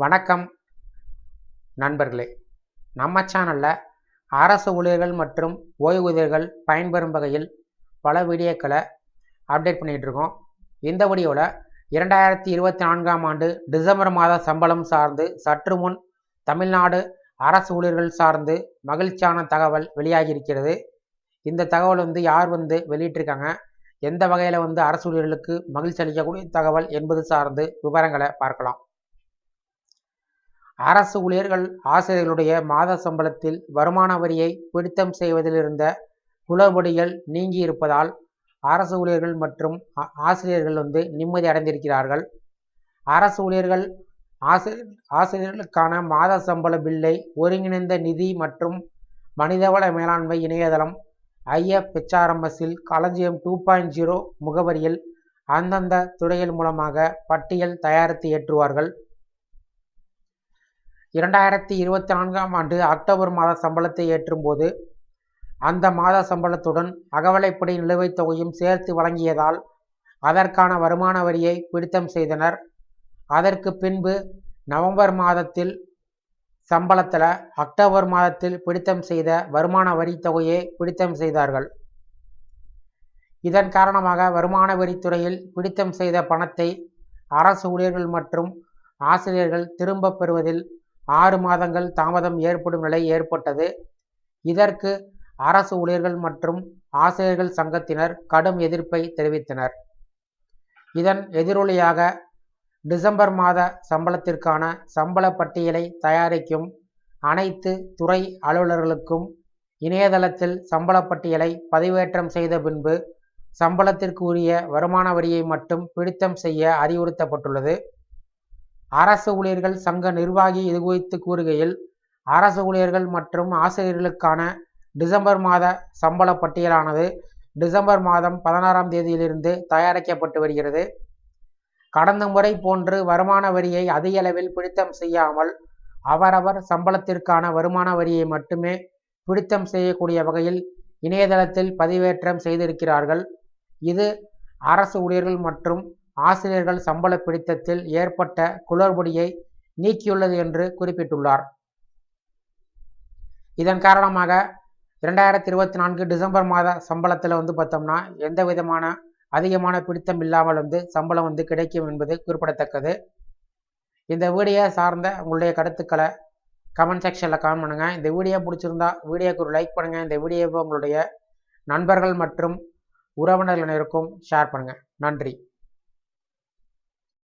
வணக்கம் நண்பர்களே. நம்ம சேனலில் அரசு ஊழியர்கள் மற்றும் ஓய்வூதியர்கள் பயன்பெறும் வகையில் பல வீடியோக்களை அப்டேட் பண்ணிகிட்டு இருக்கோம். இந்த வீடியோவில் இரண்டாயிரத்தி இருபத்தி நான்காம் ஆண்டு டிசம்பர் மாத சம்பளம் சார்ந்து சற்று முன் தமிழ்நாடு அரசு ஊழியர்கள் சார்ந்து மகிழ்ச்சியான தகவல் வெளியாகி இருக்கிறது இந்த தகவல் வந்து யார் வந்து வெளியிட்டிருக்காங்க எந்த வகையில் வந்து அரசு ஊழியர்களுக்கு மகிழ்ச்சி அளிக்கக்கூடிய தகவல் என்பது சார்ந்து விவரங்களை பார்க்கலாம். அரசு ஊழியர்கள் ஆசிரியர்களுடைய மாத சம்பளத்தில் வருமான வரியை பிடித்தம் செய்வதிலிருந்த குளறுபடிகள் நீங்கி இருப்பதால் அரசு ஊழியர்கள் மற்றும் ஆ- ஆசிரியர்கள் வந்து நிம்மதி அடைந்திருக்கிறார்கள். அரசு ஊழியர்கள் ஆசிரியர் ஆசிரியர்களுக்கான மாத சம்பள பில்லை ஒருங்கிணைந்த நிதி மற்றும் மனிதவள மேலாண்மை இணையதளம் ஐஎஃப்ஹெச்ஆர்எம்எஸ்ஸில் களஞ்சியம் டூ பாயிண்ட் ஜீரோ முகவரியில் அந்தந்த துறைகள் மூலமாக பட்டியல் தயாரித்து ஏற்றுவார்கள். இரண்டாயிரத்தி இருபத்தி நான்காம் ஆண்டு அக்டோபர் மாத சம்பளத்தை ஏற்றும்போது அந்த மாத சம்பளத்துடன் அகவலைப்படி நிலுவைத் தொகையும் சேர்த்து வழங்கியதால் அதற்கான வருமான வரியை பிடித்தம் செய்தனர். அதற்கு பின்பு நவம்பர் மாதத்தில் சம்பளத்தில் அக்டோபர் மாதத்தில் பிடித்தம் செய்த வருமான வரி தொகையை பிடித்தம் செய்தார்கள். இதன் காரணமாக வருமான வரித்துறையில் பிடித்தம் செய்த பணத்தை அரசு ஊழியர்கள் மற்றும் ஆசிரியர்கள் திரும்பப் பெறுவதில் ஆறு மாதங்கள் தாமதம் ஏற்படும் நிலை ஏற்பட்டது. இதற்கு அரசு ஊழியர்கள் மற்றும் ஆசிரியர்கள் சங்கத்தினர் கடும் எதிர்ப்பை தெரிவித்தனர். இதன் எதிரொலியாக டிசம்பர் மாத சம்பளத்திற்கான சம்பள பட்டியலை தயாரிக்கும் அனைத்து துறை அலுவலர்களுக்கும் இணையதளத்தில் சம்பள பட்டியலை பதிவேற்றம் செய்த பின்பு சம்பளத்திற்கு உரிய வருமான வரியை மட்டும் பிடித்தம் செய்ய அறிவுறுத்தப்பட்டுள்ளது. அரசு ஊழியர்கள் சங்க நிர்வாகி இது குறித்து கூறுகையில் அரசு ஊழியர்கள் மற்றும் ஆசிரியர்களுக்கான டிசம்பர் மாத சம்பள பட்டியலானது டிசம்பர் மாதம் பதினாறாம் தேதியிலிருந்து தயாரிக்கப்பட்டு வருகிறது. கடந்த முறை போன்று வருமான வரியை அதிக அளவில் பிடித்தம் செய்யாமல் அவரவர் சம்பளத்திற்கான வருமான வரியை மட்டுமே பிடித்தம் செய்யக்கூடிய வகையில் இணையதளத்தில் பதிவேற்றம் செய்திருக்கிறார்கள். இது அரசு ஊழியர்கள் மற்றும் ஆசிரியர்கள் சம்பள பிடித்தத்தில் ஏற்பட்ட குளறுபடியை நீக்கியுள்ளது என்று குறிப்பிட்டுள்ளார். இதன் காரணமாக இரண்டாயிரத்தி இருபத்தி நான்கு டிசம்பர் மாத சம்பளத்தில் வந்து பார்த்தோம்னா எந்த விதமான அதிகமான பிடித்தம் இல்லாமல் வந்து சம்பளம் வந்து கிடைக்கும் என்பது குறிப்பிடத்தக்கது. இந்த வீடியோ சார்ந்த உங்களுடைய கருத்துக்களை கமெண்ட் செக்ஷனில் கமெண்ட் பண்ணுங்கள் இந்த வீடியோ பிடிச்சிருந்தா வீடியோக்கு ஒரு லைக் பண்ணுங்கள் இந்த வீடியோவை உங்களுடைய நண்பர்கள் மற்றும் உறவினர்களினருக்கும் ஷேர் பண்ணுங்கள் நன்றி.